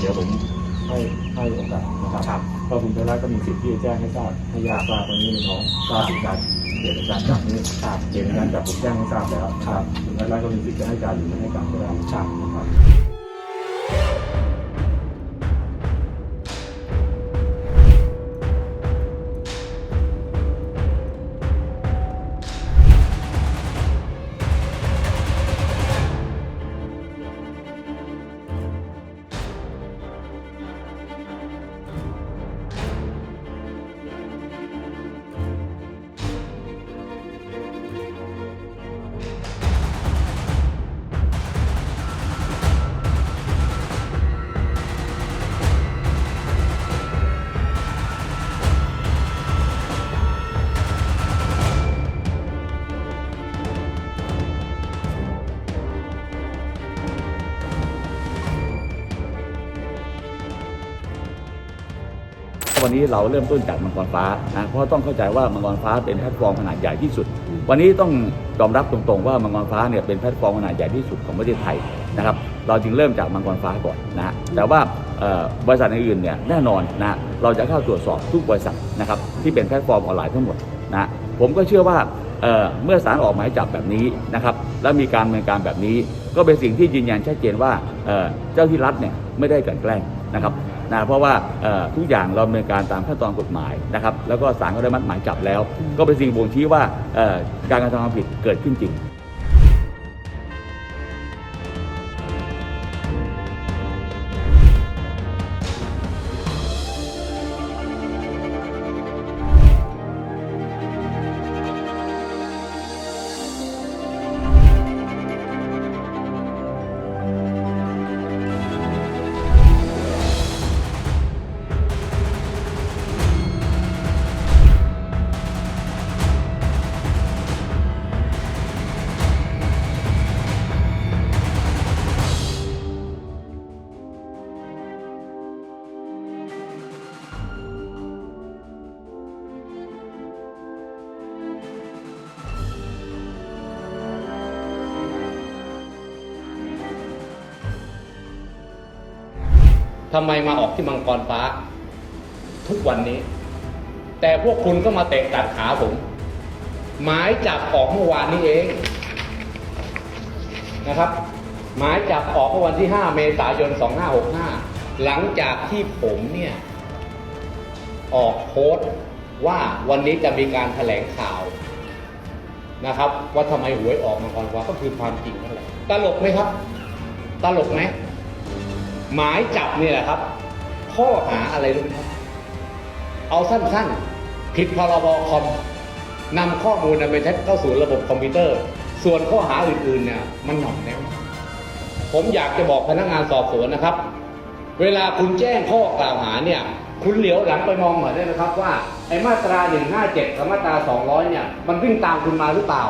เดี๋ยวผมให้ให้โอกาสนะครับครับก็คุณชัยรัตน์ก็มีสิทธิ์ที่จะแจ้งให้ทราบให้ญาติทราบตรงนี้ในน้องทราบถึงการเหตุการณ์จับนี้ครับเหตุการณ์จับผมแจ้งให้ทราบแล้วครับคุณชัยรัตน์ก็มีสิทธิ์จะให้การหรือไม่ให้การก็ได้ครับ วันนี้เราเริ่มต้นจากมังกรฟ้านะเพราะต้องเข้าใจว่ามังกรฟ้าเป็นแพลตฟอร์มขนาดใหญ่ที่สุด วันนี้ต้องยอมรับตรงๆว่ามังกรฟ้าเนี่ยเป็นแพลตฟอร์มขนาดใหญ่ที่สุดของประเทศไทยนะครับเราจึงเริ่มจากมังกรฟ้าก่อนนะแต่ว่าบริษัทอื่นเนี่ยแน่นอนนะเราจะเข้าตรวจสอบทุกบริษัทนะครับที่เป็นแพลตฟอร์มออนไลน์ทั้งหมดนะผมก็เชื่อว่าเเมื่อศาลออกหมายจับแบบนี้นะครับแล้วมีการดำเนินการแบบนี้ ก็เป็นสิ่งที่ยืนยันชัดเจนว่าเอ่อเจ้าที่รัฐเนี่ยไม่ได้กลั่นแกล้งนะครับ นะเพราะว่าทุกอย่างเราดำเนินการตามขั้นตอนกฎหมายนะครับแล้วก็ศาลก็ได้มัดหมายจับแล้ว ก็เป็นสิ่งบ่งชี้ว่าการกระทำความผิดเกิดขึ้นจริง ทำไมมาออกที่มังกรฟ้า ทุกวันนี้ แต่พวกคุณก็มาเตะกัดขาผม หมายจับออกเมื่อวานนี้เองนะครับ หมายจับออกเมื่อวันที่ 5 เมษายน 2565 หลังจากที่ผมเนี่ย ออกโพสต์ว่าวันนี้จะมีการแถลงข่าวนะครับ ว่าทำไมหวยออกมังกรฟ้าก็คือความจริงนั่นแหละตลกไหมครับ ตลกไหม หมายจับนี่แหละครับ ข้อหาอะไรรู้ไหมครับ เอาสั้นๆ ผิดพรบคอมนำข้อมูลอันเป็นเท็จเข้าสู่ระบบคอมพิวเตอร์ ส่วนข้อหาอื่นๆเนี่ยมันหน่อมแนวผมอยากจะบอกพนักงานสอบสวนนะครับ เวลาคุณแจ้งข้อกล่าวหาเนี่ย คุณเหลียวหลังไปมองหน่อยได้ไหมครับว่าไอ้มาตรา 157กับมาตรา 200 เนี่ย มันวิ่งตามคุณมาหรือเปล่า